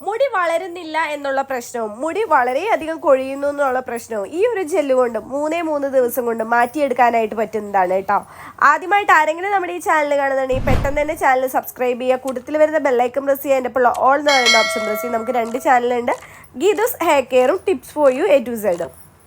മുടി വളരുന്നില്ല എന്നുള്ള പ്രശ്നവും മുടി വളരെയധികം കൊഴിയുന്നു എന്നുള്ള പ്രശ്നവും ഈ ഒരു ജെല്ല് കൊണ്ട് മൂന്നേ മൂന്ന് ദിവസം കൊണ്ട് മാറ്റിയെടുക്കാനായിട്ട് പറ്റുന്നതാണ് കേട്ടോ. ആദ്യമായിട്ട് ആരെങ്കിലും നമ്മുടെ ഈ ചാനൽ കാണുന്നുണ്ടെങ്കിൽ പെട്ടെന്ന് തന്നെ ചാനൽ സബ്സ്ക്രൈബ് ചെയ്യുക. കൂട്ടത്തിൽ വരുന്ന ബെല്ലൈക്കൺ പ്രസ് ചെയ്യുക. എന്റെ ഇപ്പോൾ ഓൾ എന്ന് പറയുന്ന ഓപ്ഷൻ പ്രസ് ചെയ്യും നമുക്ക് രണ്ട് ചാനലുണ്ട് Geetha's hair കെയറും tips for you A to സെഡും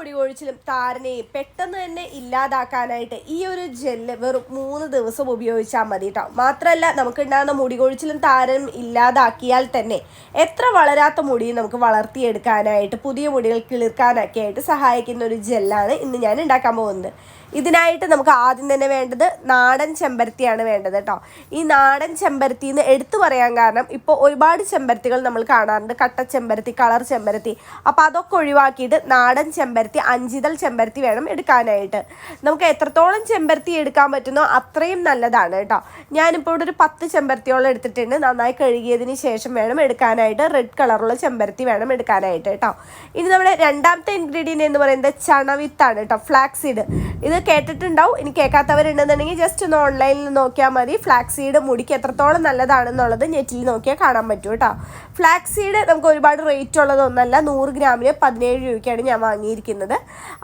വിട്ടുമാറാത്ത മുടി കൊഴിച്ചിലും താരനെയും പെട്ടെന്ന് തന്നെ ഇല്ലാതാക്കാനായിട്ട് ഈ ഒരു ജെല്ല് വെറും മൂന്ന് ദിവസം ഉപയോഗിച്ചാൽ മതി കേട്ടോ മാത്രമല്ല നമുക്കുണ്ടാകുന്ന മുടി കൊഴിച്ചിലും താരനും ഇല്ലാതാക്കിയാൽ തന്നെ എത്ര വളരാത്ത മുടിയും നമുക്ക് വളർത്തിയെടുക്കാനായിട്ട് പുതിയ മുടികൾ കിളിർക്കാനൊക്കെ ആയിട്ട് സഹായിക്കുന്ന ഒരു ജെല്ലാണ് ഇന്ന് ഞാൻ ഉണ്ടാക്കാൻ പോകുന്നത്. ഇതിനായിട്ട് നമുക്ക് ആദ്യം തന്നെ വേണ്ടത് നാടൻ ചെമ്പരത്തിയാണ് വേണ്ടത് കേട്ടോ ഈ നാടൻ ചെമ്പരത്തി എന്ന് എടുത്തു പറയാൻ കാരണം ഇപ്പോൾ ഒരുപാട് ചെമ്പരത്തികൾ നമ്മൾ കാണാറുണ്ട്. കട്ട ചെമ്പരത്തി കളർ ചെമ്പരത്തി. അപ്പോൾ അതൊക്കെ ഒഴിവാക്കിയിട്ട് നാടൻ ചെമ്പരത്തി അഞ്ചിതൾ ചെമ്പരത്തി വേണം എടുക്കാനായിട്ട്. നമുക്ക് എത്രത്തോളം ചെമ്പരത്തി എടുക്കാൻ പറ്റുന്നോ അത്രയും നല്ലതാണ് കേട്ടോ. ഞാനിപ്പോൾ ഇവിടെ ഒരു പത്ത് ചെമ്പരത്തിയോളം എടുത്തിട്ടുണ്ട്. നന്നായി കഴുകിയതിന് ശേഷം വേണം എടുക്കാനായിട്ട്. റെഡ് കളറുള്ള ചെമ്പരത്തി വേണം എടുക്കാനായിട്ട് കേട്ടോ. ഇനി നമ്മുടെ രണ്ടാമത്തെ ഇൻഗ്രീഡിയന്റ് എന്ന് പറയുന്നത് ചണവിത്താണ് കേട്ടോ ഫ്ലാക്സീഡ് ഇത് കേട്ടിട്ടുണ്ടാവും? ഇനി കേൾക്കാത്തവരുണ്ടെന്നുണ്ടെങ്കിൽ ജസ്റ്റ് ഒന്ന് ഓൺലൈനിൽ നോക്കിയാൽ മതി. ഫ്ലാക്സീഡ് സീഡ് മുടിക്ക് എത്രത്തോളം നല്ലതാണെന്നുള്ളത് നെറ്റിൽ നോക്കിയാൽ കാണാൻ പറ്റും കേട്ടോ. ഫ്ലാക്സീഡ് നമുക്ക് ഒരുപാട് റേറ്റ് ഉള്ളതൊന്നല്ല. നൂറ് ഗ്രാമിന് പതിനേഴ് രൂപയ്ക്കാണ് ഞാൻ വാങ്ങിയിരിക്കുന്നത്.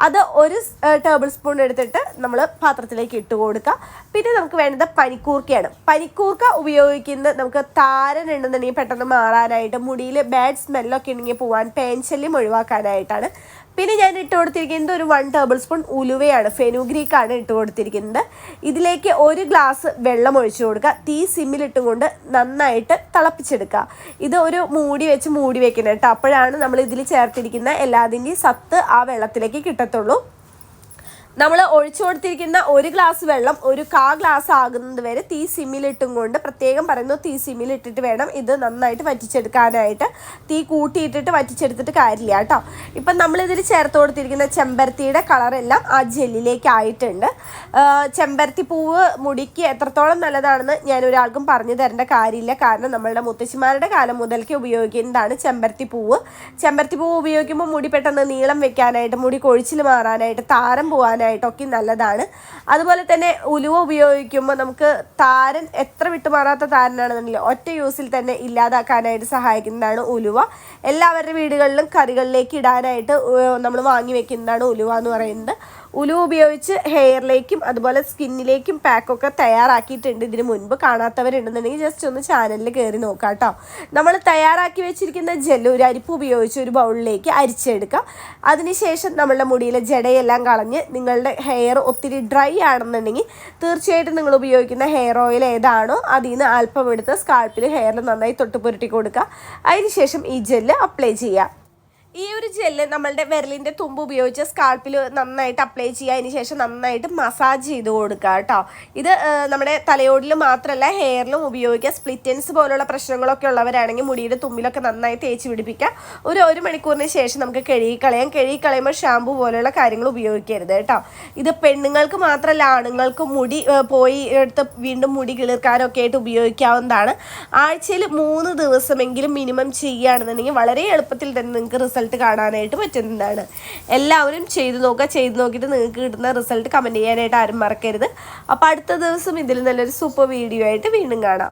അത് ഒരു ടേബിൾ സ്പൂൺ എടുത്തിട്ട് നമ്മൾ പാത്രത്തിലേക്ക് ഇട്ട് കൊടുക്കുക. പിന്നെ നമുക്ക് വേണ്ടത് പനിക്കൂർക്കയാണ്. പനിക്കൂർക്ക ഉപയോഗിക്കുന്നത് നമുക്ക് താരൻ ഉണ്ടെന്നുണ്ടെങ്കിൽ പെട്ടെന്ന് മാറാനായിട്ട് മുടിയിൽ ബാഡ് സ്മെല്ലൊക്കെ ഉണ്ടെങ്കിൽ പോകാൻ പേൻശല്യം ഒഴിവാക്കാനായിട്ടാണ്. പിന്നെ ഞാൻ ഇട്ട് കൊടുത്തിരിക്കുന്നത് ഒരു വൺ ടേബിൾ സ്പൂൺ ഉലുവയാണ് ഫെനുഗ്രീക്കാണ് ഇട്ട് കൊടുത്തിരിക്കുന്നത്. ഇതിലേക്ക് ഒരു ഗ്ലാസ് വെള്ളം ഒഴിച്ചു കൊടുക്കുക. തീ സിമ്മിലിട്ടും കൊണ്ട് നന്നായിട്ട് തിളപ്പിച്ചെടുക്കുക. ഇത് ഒരു മൂടി വെച്ച് മൂടി വെക്കണം കേട്ടോ. അപ്പോഴാണ് നമ്മൾ ഇതിൽ ചേർത്തിരിക്കുന്ന എല്ലാതിന്റെയും സത്ത് ആ വെള്ളത്തിലേക്ക് കിട്ടത്തുള്ളൂ. നമ്മൾ ഒഴിച്ചു കൊടുത്തിരിക്കുന്ന ഒരു ഗ്ലാസ് വെള്ളം ഒരു കാ ഗ്ലാസ് ആകുന്നത് വരെ തീ സിമ്മിലിട്ടും കൊണ്ട് പ്രത്യേകം പറയുന്നു തീ സിമ്മിലിട്ടിട്ട് വേണം ഇത് നന്നായിട്ട് വറ്റിച്ചെടുക്കാനായിട്ട്. തീ കൂട്ടിയിട്ടിട്ട് വറ്റിച്ചെടുത്തിട്ട് കാര്യമില്ല കേട്ടോ. ഇപ്പം നമ്മളിതിൽ ചേർത്ത് കൊടുത്തിരിക്കുന്ന ചെമ്പരത്തിയുടെ കളറെല്ലാം ആ ജെല്ലിലേക്ക് ആയിട്ടുണ്ട് ചെമ്പരത്തി പൂവ് മുടിക്ക് എത്രത്തോളം നല്ലതാണെന്ന് ഞാൻ ഒരാൾക്കും പറഞ്ഞു തരേണ്ട കാര്യമില്ല. കാരണം നമ്മളുടെ മുത്തശ്ശിമാരുടെ കാലം മുതൽക്ക് ഉപയോഗിക്കുന്നതാണ് ചെമ്പരത്തി പൂവ്. ചെമ്പരത്തി പൂവ് ഉപയോഗിക്കുമ്പോൾ മുടി പെട്ടെന്ന് നീളം വെക്കാനായിട്ട് മുടി കൊഴിച്ചിൽ മാറാനായിട്ട് താരം പോകാനായിട്ടൊക്കെ നല്ലതാണ്. അതുപോലെ തന്നെ ഉലുവ ഉപയോഗിക്കുമ്പോൾ നമുക്ക് താരൻ എത്ര വിട്ടുമാറാത്ത താരനാണെന്നുണ്ടെങ്കിൽ ഒറ്റ യൂസിൽ തന്നെ ഇല്ലാതാക്കാനായിട്ട് സഹായിക്കുന്നതാണ് ഉലുവ. എല്ലാവരുടെ വീടുകളിലും കറികളിലേക്ക് ഇടാനായിട്ട് നമ്മൾ വാങ്ങി വെക്കുന്നതാണ് ഉലുവ എന്ന് പറയുന്നത്. ഉലുവ ഉപയോഗിച്ച് ഹെയറിലേക്കും അതുപോലെ സ്കിന്നിലേക്കും പാക്കൊക്കെ തയ്യാറാക്കിയിട്ടുണ്ട്. ഇതിന് മുൻപ് കാണാത്തവരുണ്ടെന്നുണ്ടെങ്കിൽ ജസ്റ്റ് ഒന്ന് ചാനലിൽ കയറി നോക്കാം കേട്ടോ നമ്മൾ തയ്യാറാക്കി വെച്ചിരിക്കുന്ന ജെല്ല് ഒരു അരിപ്പ് ഉപയോഗിച്ച് ഒരു ബൗളിലേക്ക് അരിച്ചെടുക്കാം. അതിനുശേഷം നമ്മളുടെ മുടിയിലെ ജടയെല്ലാം കളഞ്ഞ് നിങ്ങളുടെ ഹെയർ ഒത്തിരി ഡ്രൈ ആണെന്നുണ്ടെങ്കിൽ തീർച്ചയായിട്ടും നിങ്ങൾ ഉപയോഗിക്കുന്ന ഹെയർ ഓയിൽ ഏതാണോ അതിൽ നിന്ന് അല്പം എടുത്ത് സ്കാൾപ്പിൽ ഹെയറിൽ നന്നായി തൊട്ട് പുരട്ടി കൊടുക്കുക അതിനുശേഷം ഈ ജെല്ല് അപ്ലൈ ചെയ്യുക ഈ ഒരു ജെല്ല് നമ്മളുടെ വിരലിന്റെ തുമ്പ് ഉപയോഗിച്ച് സ്കാൾപ്പിൽ നന്നായിട്ട് അപ്ലൈ ചെയ്യുക. അതിന് ശേഷം നന്നായിട്ട് മസാജ് ചെയ്ത് കൊടുക്കുക കേട്ടോ. ഇത് നമ്മുടെ തലയോടിൽ മാത്രമല്ല ഹെയറിലും ഉപയോഗിക്കുക. സ്പ്ലിറ്റൻസ് പോലുള്ള പ്രശ്നങ്ങളൊക്കെ ഉള്ളവരാണെങ്കിൽ മുടിയുടെ തുമ്പിലൊക്കെ നന്നായി തേച്ച് പിടിപ്പിക്കുക. ഒരു ഒരു മണിക്കൂറിന് ശേഷം നമുക്ക് കഴുകിക്കളയാം. കഴുകിക്കളയുമ്പോൾ ഷാമ്പു പോലുള്ള കാര്യങ്ങൾ ഉപയോഗിക്കരുത് കേട്ടോ. ഇത് പെണ്ണുങ്ങൾക്ക് മാത്രമല്ല ആണുങ്ങൾക്ക് മുടി പോയി എടുത്ത് വീണ്ടും മുടി കിളിർക്കാനൊക്കെ ആയിട്ട് ഉപയോഗിക്കാവുന്നതാണ്. ആഴ്ചയിൽ മൂന്ന് ദിവസമെങ്കിലും മിനിമം ചെയ്യുകയാണെന്നുണ്ടെങ്കിൽ വളരെ എളുപ്പത്തിൽ തന്നെ നിങ്ങൾക്ക് റിസൾട്ട് കാണാനായിട്ട് പറ്റുന്നതാണ്. എല്ലാവരും ചെയ്തു നോക്കുക ചെയ്തു നോക്കിയിട്ട് നിങ്ങൾക്ക് കിട്ടുന്ന റിസൾട്ട് കമന്റ് ചെയ്യാനായിട്ട് ആരും മറക്കരുത്. അപ്പോൾ അടുത്ത ദിവസം ഇതിൽ നല്ലൊരു സൂപ്പർ വീഡിയോ ആയിട്ട് വീണ്ടും കാണാം.